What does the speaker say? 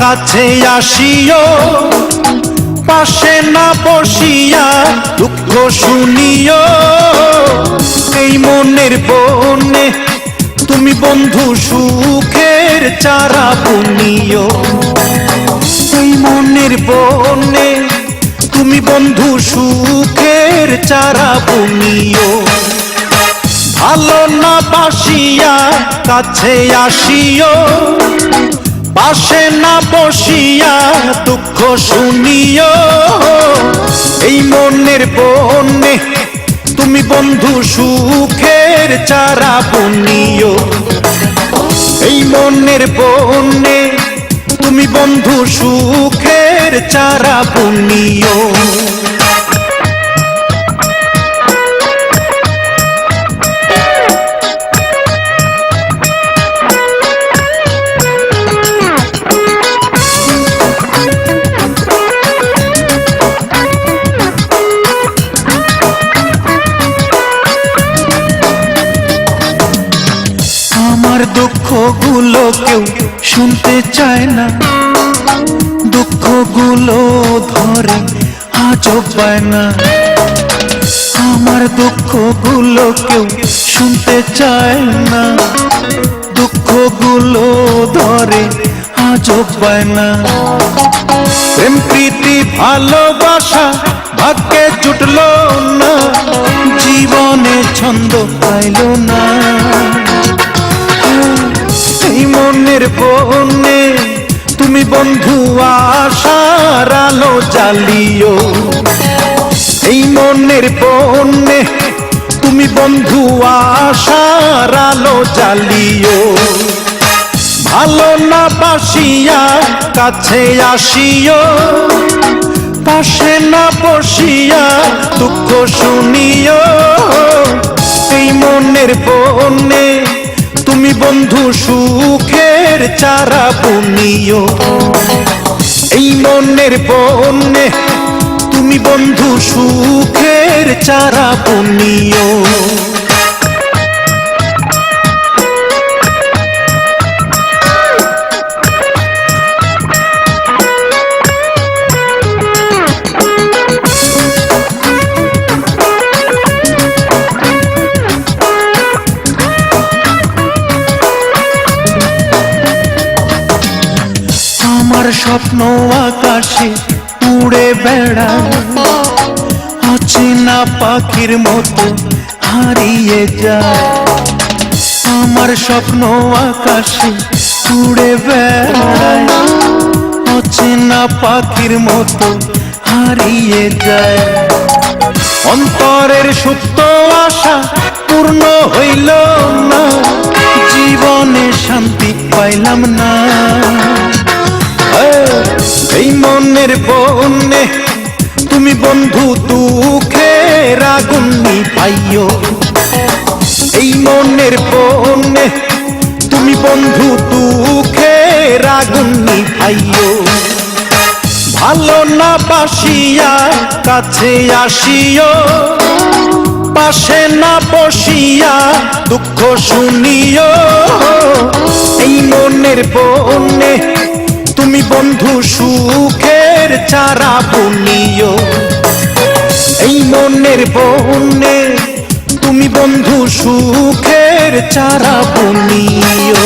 কাছে আসিও, পাশে না বসিয়া দুঃখ শুনিও। এই মনের বনে তুমি বন্ধু সুখের চারা বুনিও। এই মনের বনে তুমি বন্ধু সুখের চারা বুনিও। ভালো না বাসিয়া কাছে আসিও পাশে না বসিয়া দুঃখ শুনিও। এই মনের বনে তুমি বন্ধু সুখের চারা বুনিও। এই মনের বনে তুমি বন্ধু সুখের চারা বুনিও। দুঃখগুলো কেউ শুনতে চায় না। দুঃখগুলো ধরে আজও পায় না। আমার দুঃখ দুঃখগুলো কেউ শুনতে চায় না। দুঃখগুলো ধরে আজও পায় না। প্রেম, প্রীতি, ভালোবাসা, ভাগ্যে জুটলো না। জীবনে ছন্দ পাইল না। মনের বনে তুমি বন্ধু আশার আলো জ্বালিও। এই মনের বনে তুমি বন্ধু আশার আলো জ্বালিও। ভালো না বাসিয়া কাছে আসিও। পাশে না বসিয়া দুঃখ শুনিও। এই মনের বনে বন্ধু সুখের চারা বুনিও। এই মনের বন্যে তুমি বন্ধু সুখের চারা বুনিও। স্বপ্ন আকাশে উড়ে বেড়ায় অচেনা পাখির মতো হারিয়ে যায় আমার স্বপ্ন আকাশে উড়ে বেড়ায় অচেনা পাখির মতো হারিয়ে যায় অন্তরের সুপ্ত আশা পূর্ণ হইল না। মনের বনে তুমি বন্ধু দুঃখের আগুন পাইও। এই মনের বনে তুমি বন্ধু দুঃখের আগুন পাইও। ভালো না বাসিয়া কাছে আসিও, পাশে না বসিয়া দুঃখ শুনিও। এই মনের বনে তুমি বন্ধু সুখের চারা বুনিও। এই মনের বনে তুমি বন্ধু সুখের চারা বুনিও।